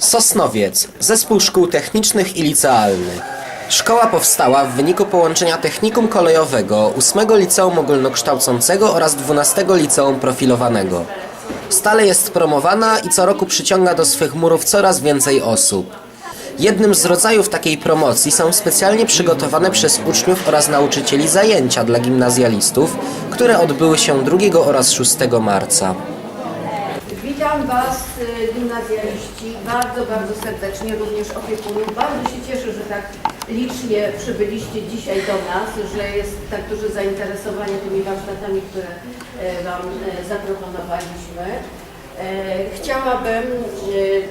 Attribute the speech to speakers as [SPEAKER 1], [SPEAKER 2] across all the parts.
[SPEAKER 1] Sosnowiec, Zespół Szkół Technicznych i Licealnych. Szkoła powstała w wyniku połączenia Technikum Kolejowego, 8 Liceum Ogólnokształcącego oraz 12 Liceum Profilowanego. Stale jest promowana i co roku przyciąga do swych murów coraz więcej osób. Jednym z rodzajów takiej promocji są specjalnie przygotowane przez uczniów oraz nauczycieli zajęcia dla gimnazjalistów, które odbyły się 2 oraz 6 marca.
[SPEAKER 2] Witam Was, y, gimnazjaliści, bardzo, bardzo serdecznie, również opiekunów. Bardzo się cieszę, że tak licznie przybyliście dzisiaj do nas, że jest tak duże zainteresowanie tymi warsztatami, które e, Wam e, zaproponowaliśmy. E, Chciałabym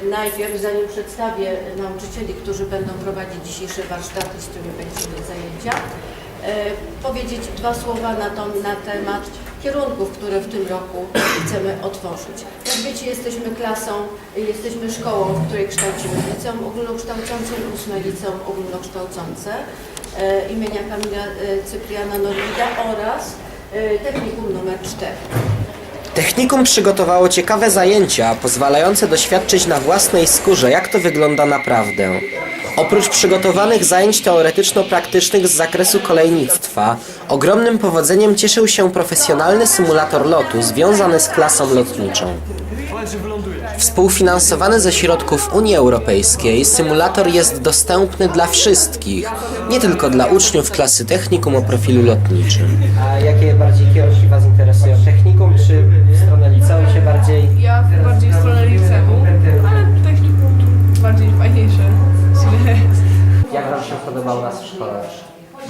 [SPEAKER 2] najpierw, zanim przedstawię nauczycieli, którzy będą prowadzić dzisiejsze warsztaty, z którymi będziemy zajęcia, powiedzieć dwa słowa na, to, na temat kierunków, które w tym roku chcemy otworzyć. Jak wiecie, jesteśmy klasą, jesteśmy szkołą, w której kształcimy liceum ogólnokształcące i ósme liceum ogólnokształcące e, imienia Kamila e, Cypriana Norwida oraz e, technikum numer 4.
[SPEAKER 1] Technikum przygotowało ciekawe zajęcia, pozwalające doświadczyć na własnej skórze, jak to wygląda naprawdę. Oprócz przygotowanych zajęć teoretyczno-praktycznych z zakresu kolejnictwa, ogromnym powodzeniem cieszył się profesjonalny symulator lotu związany z klasą lotniczą. Współfinansowany ze środków Unii Europejskiej, symulator jest dostępny dla wszystkich, nie tylko dla uczniów klasy technikum o profilu lotniczym. A jakie bardziej się podobał nas w szkole?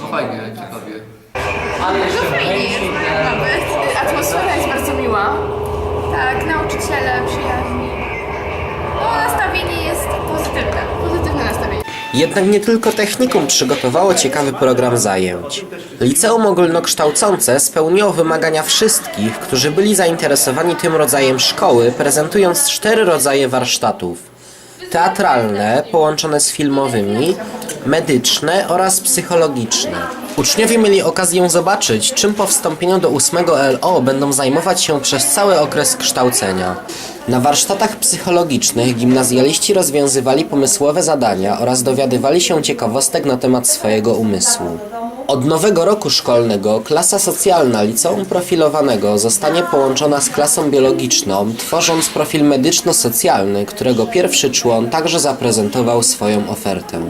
[SPEAKER 3] No fajnie, ciekawie.
[SPEAKER 4] Nawet atmosfera jest bardzo miła.
[SPEAKER 5] Tak, nauczyciele przyjaźni. No, nastawienie jest pozytywne.
[SPEAKER 4] Pozytywne nastawienie.
[SPEAKER 1] Jednak nie tylko technikum przygotowało ciekawy program zajęć. Liceum ogólnokształcące spełniło wymagania wszystkich, którzy byli zainteresowani tym rodzajem szkoły, prezentując cztery rodzaje warsztatów. Teatralne, połączone z filmowymi, medyczne oraz psychologiczne. Uczniowie mieli okazję zobaczyć, czym po wstąpieniu do 8 LO będą zajmować się przez cały okres kształcenia. Na warsztatach psychologicznych gimnazjaliści rozwiązywali pomysłowe zadania oraz dowiadywali się ciekawostek na temat swojego umysłu. Od nowego roku szkolnego klasa socjalna liceum profilowanego zostanie połączona z klasą biologiczną, tworząc profil medyczno-socjalny, którego pierwszy człon także zaprezentował swoją ofertę.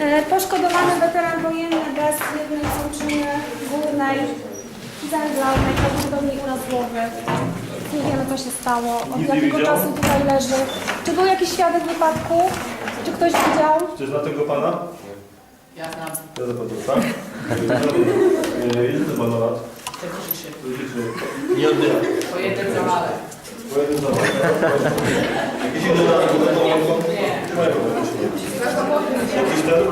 [SPEAKER 5] E, Poszkodowany weteran wojenny bez jednej kończyny górnej zemdlał, najprawdopodobniej uraz głowy. Nie wiemy co się stało, od jakiego czasu tutaj leży. Czy był jakiś świadek wypadku? Czy ktoś widział?
[SPEAKER 6] Czy zna tego pana?
[SPEAKER 3] Ja znam.
[SPEAKER 6] Ja zapewne, tak? E, Ile to pan lat? 43. Nie oddycha.
[SPEAKER 3] Po jednym zawale.
[SPEAKER 6] Po jednym zawodzie. Jakieś inne rady do tego Nie. Jakiś ten?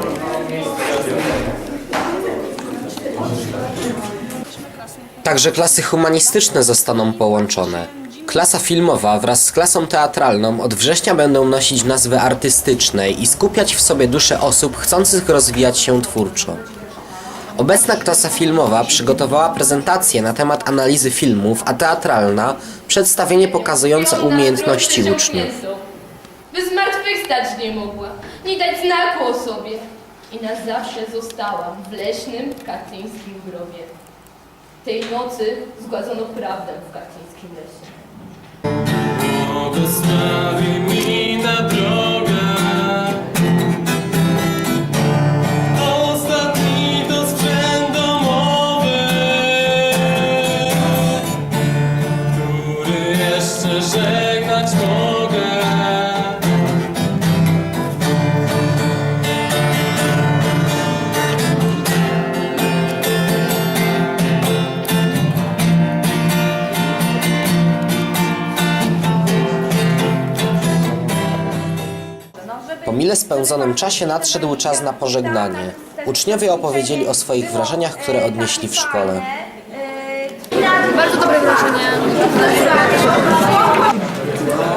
[SPEAKER 1] Także klasy humanistyczne zostaną połączone. Klasa filmowa wraz z klasą teatralną od września będą nosić nazwę artystycznej i skupiać w sobie dusze osób chcących rozwijać się twórczo. Obecna klasa filmowa przygotowała prezentację na temat analizy filmów, a teatralna przedstawienie pokazujące umiejętności uczniów.
[SPEAKER 7] By zmartwychwstać nie mogła, nie dać znaku o sobie. I na zawsze zostałam w leśnym katyńskim grobie. Tej nocy zgładzono prawdę w katyńskim lesie.
[SPEAKER 1] Po mile spędzonym czasie nadszedł czas na pożegnanie. Uczniowie opowiedzieli o swoich wrażeniach, które odnieśli w szkole.
[SPEAKER 4] Bardzo dobre wrażenie.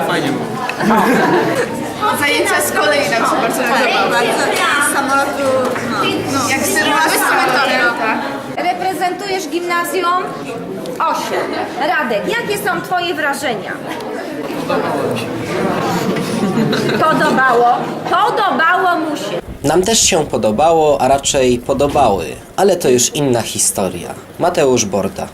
[SPEAKER 3] Fajnie było.
[SPEAKER 4] Zajęcia z kolei nam się bardzo podobały.
[SPEAKER 5] Samolotu, no,
[SPEAKER 4] Jak symulacja, tak.
[SPEAKER 8] Reprezentujesz gimnazjum 8. Radek, jakie są Twoje wrażenia? Podobało. Podobało mu się.
[SPEAKER 1] Nam też się podobało, a raczej podobały, ale to już inna historia. Mateusz Borda.